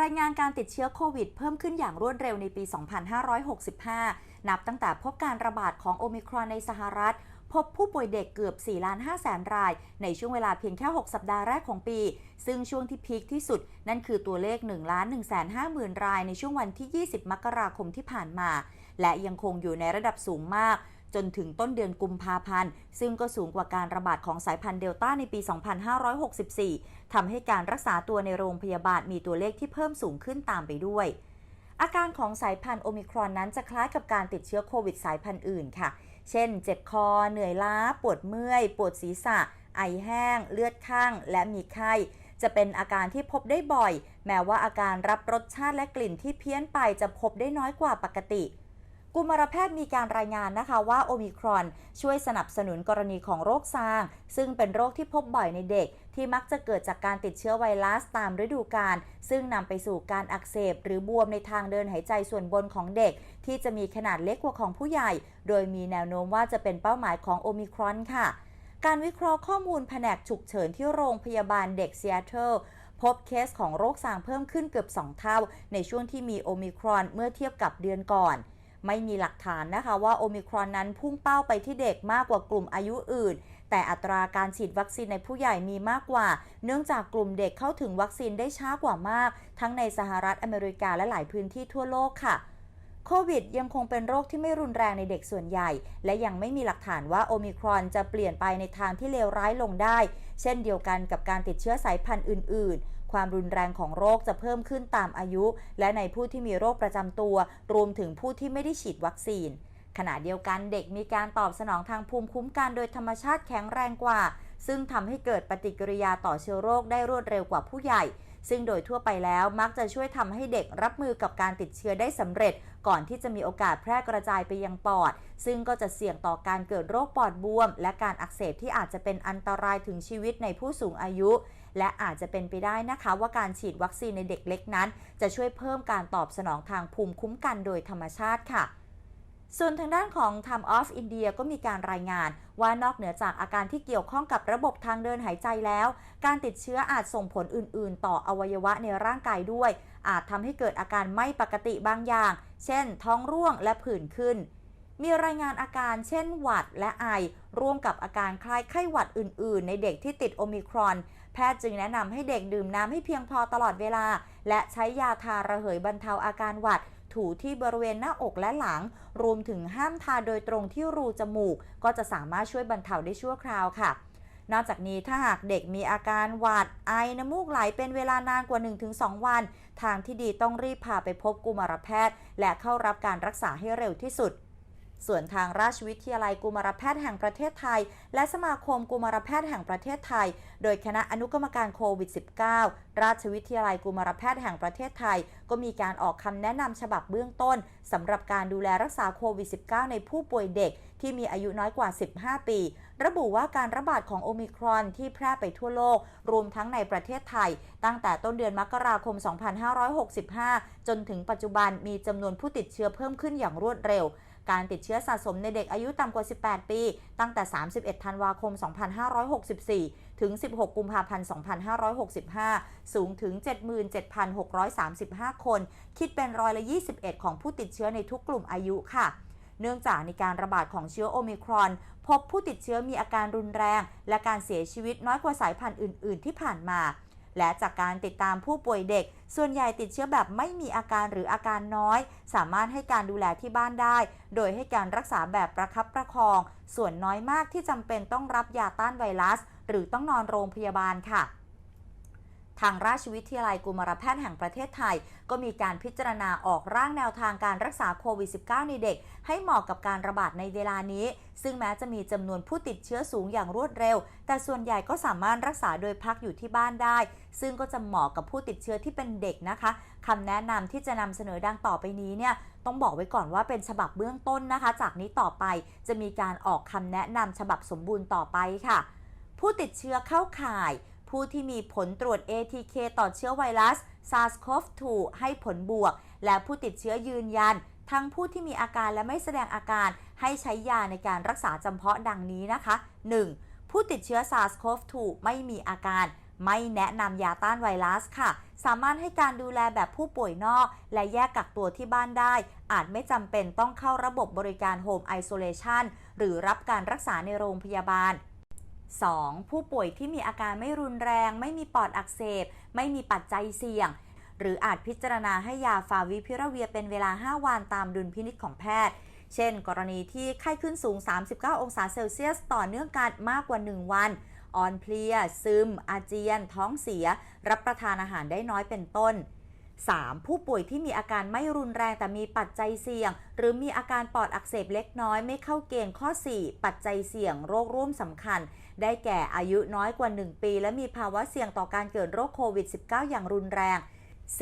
รายงานการติดเชื้อโควิดเพิ่มขึ้นอย่างรวดเร็วในปี 2565 นับตั้งแต่พบการระบาดของโอมิครอนในสหรัฐ พบผู้ป่วยเด็กเกือบ4ล้าน5แสนราย ในช่วงเวลาเพียงแค่ 6 สัปดาห์แรกของปี ซึ่งช่วงที่พีคที่สุด นั่นคือตัวเลข1ล้าน1 5 0 0 0 0 รายในช่วงวันที่ 20 มกราคมที่ผ่านมา และยังคงอยู่ในระดับสูงมาก จนถึงต้นเดือนกุมภาพันธ์ ซึ่งก็สูงกว่าการระบาดของสายพันธุ์เดลต้าในปี 2564 ทำให้การรักษาตัวในโรงพยาบาลมีตัวเลขที่เพิ่มสูงขึ้นตามไปด้วยอาการของสายพันธุ์โอมิครอนนั้นจะคล้ายกับการติดเชื้อโควิดสายพันธุ์อื่นค่ะ เช่น เจ็บคอ เหนื่อยล้า ปวดเมื่อย ปวดศีรษะ ไอแห้ง เลือดข้าง และมีไข้ จะเป็นอาการที่พบได้บ่อย แม้ว่าอาการรับรสชาติและกลิ่นที่เพี้ยนไปจะพบได้น้อยกว่าปกติ กุมารแพทย์มีการรายงานนะคะว่าโอมิครอนช่วยสนับสนุนกรณีของโรคซาง ซึ่งเป็นโรคที่พบบ่อยในเด็ก ที่มักจะเกิดจากการติดเชื้อไวรัสตามฤดูกาลซึ่งนำไปสู่การอักเสบ หรือบวมในทางเดินหายใจส่วนบนของเด็ก ที่จะมีขนาดเล็กกว่าของผู้ใหญ่ โดยมีแนวโน้มว่าจะเป็นเป้าหมายของโอมิครอนค่ะการวิเคราะห์ข้อมูลแผนกฉุกเฉินที่โรงพยาบาลเด็กซีแอตเทิลพบเคสของโรคซางเพิ่มขึ้นเกือบ 2 เท่า ในช่วงที่มีโอมิครอนเมื่อเทียบกับเดือนก่อน ไม่มีหลักฐานนะคะว่าโอมิครอนนั้นพุ่งเป้าไปที่เด็กมากกว่ากลุ่มอายุอื่น แต่อัตราการฉีดวัคซีนในผู้ใหญ่มีมากกว่า เนื่องจากกลุ่มเด็กเข้าถึงวัคซีนได้ช้ากว่ามาก ทั้งในสหรัฐอเมริกาและหลายพื้นที่ทั่วโลกค่ะโควิดยังคงเป็นโรคที่ไม่รุนแรงในเด็กส่วนใหญ่ และยังไม่มีหลักฐานว่าโอมิครอนจะเปลี่ยนไปในทางที่เลวร้ายลงได้ เช่นเดียวกันกับการติดเชื้อสายพันธุ์อื่น ความรุนแรงของโรคจะเพิ่มขึ้นตามอายุ และในผู้ที่มีโรคประจำตัว รวมถึงผู้ที่ไม่ได้ฉีดวัคซีน ขณะเดียวกันเด็กมีการตอบสนองทางภูมิคุ้มกันโดยธรรมชาติแข็งแรงกว่า ซึ่งทำให้เกิดปฏิกิริยาต่อเชื้อโรคได้รวดเร็วกว่าผู้ใหญ่ ซึ่งโดยทั่วไปแล้วมักจะช่วยทำให้เด็กรับมือกับการติดเชื้อได้สำเร็จ ก่อนที่จะมีโอกาสแพร่กระจายไปยังปอด ซึ่งก็จะเสี่ยงต่อการเกิดโรคปอดบวม และการอักเสบที่อาจจะเป็นอันตรายถึงชีวิตในผู้สูงอายุ และอาจจะเป็นไปได้นะคะว่าการฉีดวัคซีนในเด็กเล็กนั้น จะช่วยเพิ่มการตอบสนองทางภูมิคุ้มกันโดยธรรมชาติค่ะส่วนทางด้านของ Time of India ก็มีการรายงาน ว่านอกเหนือจากอาการที่เกี่ยวข้องกับระบบทางเดินหายใจแล้ว การติดเชื้ออาจส่งผลอื่น ๆ ต่ออวัยวะในร่างกายด้วย อาจทำให้เกิดอาการไม่ปกติบางอย่าง เช่น ท้องร่วงและผื่นขึ้น มีรายงานอาการเช่นหวัดและไอ ร่วมกับอาการคล้ายไข้หวัดอื่น ๆ ในเด็กที่ติดโอมิครอน แพทย์จึงแนะนำให้เด็กดื่มน้ำให้เพียงพอตลอดเวลา และใช้ยาทาระเหยบรรเทาอาการหวัด ถูที่บริเวณหน้าอกและหลัง รวมถึงห้ามทาโดยตรงที่รูจมูก ก็จะสามารถช่วยบรรเทาได้ชั่วคราวค่ะนอกจากนี้ถ้าหากเด็กมีอาการหวัดไอน้ำมูกไหลเป็นเวลานานกว่า 1-2 วัน ทางที่ดีต้องรีบพาไปพบกุมารแพทย์ และเข้ารับการรักษาให้เร็วที่สุด ส่วนทางราชวิทยาลัยกุมารแพทย์แห่งประเทศไทย และสมาคมกุมารแพทย์แห่งประเทศไทย โดยคณะอนุกรรมการโควิด -19 ราชวิทยาลัยกุมารแพทย์แห่งประเทศไทย ก็มีการออกคำแนะนำฉบับเบื้องต้นสำหรับการดูแลรักษาโควิด -19 ในผู้ป่วยเด็กที่มีอายุน้อยกว่า 15 ปี ระบุว่าการระบาดของโอมิครอนที่แพร่ไปทั่วโลก รวมทั้งในประเทศไทย ตั้งแต่ต้นเดือนมกราคม 2565 จนถึงปัจจุบันมีจำนวนผู้ติดเชื้อเพิ่มขึ้นอย่างรวดเร็ว การติดเชื้อสะสมในเด็กอายุต่ำกว่า 18 ปี ตั้งแต่ 31 ธันวาคม 2564 ถึง 16 กุมภาพันธ์ 2565 สูงถึง 77,635 คน คิดเป็นร้อยละ 21 ของผู้ติดเชื้อในทุกกลุ่มอายุค่ะเนื่องจากในการระบาดของเชื้อโอมิครอน พบผู้ติดเชื้อมีอาการรุนแรง และการเสียชีวิตน้อยกว่าสายพันธุ์อื่น ๆ ที่ผ่านมา และจากการติดตามผู้ป่วยเด็ก ส่วนใหญ่ติดเชื้อแบบไม่มีอาการหรืออาการน้อย สามารถให้การดูแลที่บ้านได้ โดยให้การรักษาแบบประคับประคอง ส่วนน้อยมากที่จำเป็นต้องรับยาต้านไวรัส หรือต้องนอนโรงพยาบาลค่ะ ทางราชวิทยาลัยกุมารแพทย์แห่งประเทศไทย ก็มีการพิจารณาออกร่างแนวทางการรักษาโควิด -19 ในเด็ก ให้เหมาะกับการระบาดในเวลานี้ ซึ่งแม้จะมีจำนวนผู้ติดเชื้อสูงอย่างรวดเร็ว แต่ส่วนใหญ่ก็สามารถรักษาโดยพักอยู่ที่บ้านได้ ซึ่งก็จะเหมาะกับผู้ติดเชื้อที่เป็นเด็กนะคะคำแนะนำที่จะนำเสนอดังต่อไปนี้เนี่ยต้องบอกไว้ก่อนว่าเป็นฉบับเบื้องต้นนะคะ จากนี้ต่อไปจะมีการออกคำแนะนำฉบับสมบูรณ์ต่อไปค่ะ ผู้ติดเชื้อเข้าข่าย ผู้ที่มีผลตรวจ ATK ต่อเชื้อไวรัส SARS-CoV-2 ให้ผลบวก และผู้ติดเชื้อยืนยัน ทั้งผู้ที่มีอาการและไม่แสดงอาการให้ใช้ยาในการรักษาจำเพาะดังนี้นะคะ 1. ผู้ติดเชื้อ SARS-CoV-2 ไม่มีอาการไม่แนะนำยาต้านไวรัสค่ะ สามารถให้การดูแลแบบผู้ป่วยนอก และแยกกักตัวที่บ้านได้ อาจไม่จำเป็นต้องเข้าระบบบริการโฮมไอโซเลชันหรือรับการรักษาในโรงพยาบาล 2. ผู้ป่วยที่มีอาการไม่รุนแรง ไม่มีปอดอักเสบ ไม่มีปัจจัยเสี่ยง หรืออาจพิจารณาให้ยาฟาวิพิราเวียเป็นเวลา 5 วันตามดุลพินิจของแพทย์ เช่น กรณีที่ไข้ขึ้นสูง 39 องศาเซลเซียส ต่อเนื่องกันมากกว่า 1 วัน อ่อนเพลีย ซึม อาเจียน ท้องเสีย รับประทานอาหารได้น้อยเป็นต้น 3. ผู้ป่วยที่มีอาการไม่รุนแรงแต่มีปัจจัยเสี่ยง หรือมีอาการปอดอักเสบเล็กน้อยไม่เข้าเกณฑ์ข้อ 4 ปัจจัยเสี่ยงโรคร่วมสำคัญ ได้แก่อายุน้อยกว่า 1 ปี และมีภาวะเสี่ยงต่อการเกิดโรคโควิด -19 อย่างรุนแรง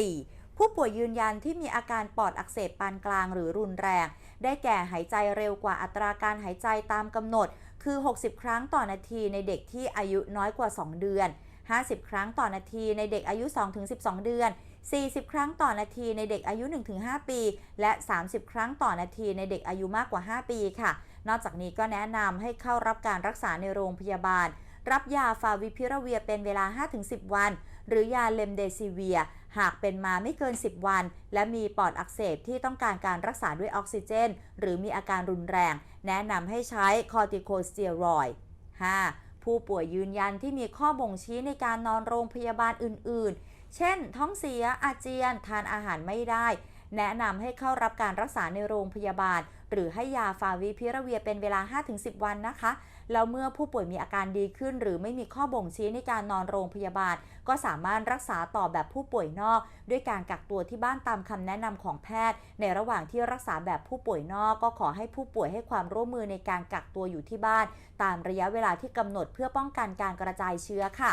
4. ผู้ป่วยยืนยันที่มีอาการปอดอักเสบปานกลางหรือรุนแรง ได้แก่หายใจเร็วกว่าอัตราการหายใจตามกำหนด คือ 60 ครั้งต่อนาทีในเด็กที่อายุน้อยกว่า 2 เดือน 50 ครั้งต่อนาทีในเด็กอายุ 2-12 เดือน 40 ครั้งต่อนาทีในเด็กอายุ 1-5 ปี และ 30 ครั้งต่อนาทีในเด็กอายุมากกว่า 5 ปีค่ะ นอกจากนี้ก็แนะนำให้เข้ารับการรักษาในโรงพยาบาล รับยาฟาวิพิราเวียเป็นเวลา 5-10 วัน หรือยาเลมเดซิเวีย หากเป็นมาไม่เกิน 10 วัน และมีปอดอักเสบที่ต้องการการรักษาด้วยออกซิเจน หรือมีอาการรุนแรง แนะนำให้ใช้คอร์ติโคสเตียรอย 5. ผู้ป่วยยืนยันที่มีข้อบ่งชี้ในการนอนโรงพยาบาลอื่น ๆ เช่น ท้องเสียอาเจียนทานอาหารไม่ได้ แนะนำให้เข้ารับการรักษาในโรงพยาบาล หรือให้ยาฟาวิพิราเวียเป็นเวลา 5-10 วันนะคะ แล้วเมื่อผู้ป่วยมีอาการดีขึ้น หรือไม่มีข้อบ่งชี้ในการนอนโรงพยาบาล ก็สามารถรักษาต่อแบบผู้ป่วยนอก ด้วยการกักตัวที่บ้านตามคำแนะนำของแพทย์ ในระหว่างที่รักษาแบบผู้ป่วยนอกก็ขอให้ผู้ป่วยให้ความร่วมมือในการกักตัวอยู่ที่บ้าน ตามระยะเวลาที่กำหนดเพื่อป้องกันการกระจายเชื้อค่ะ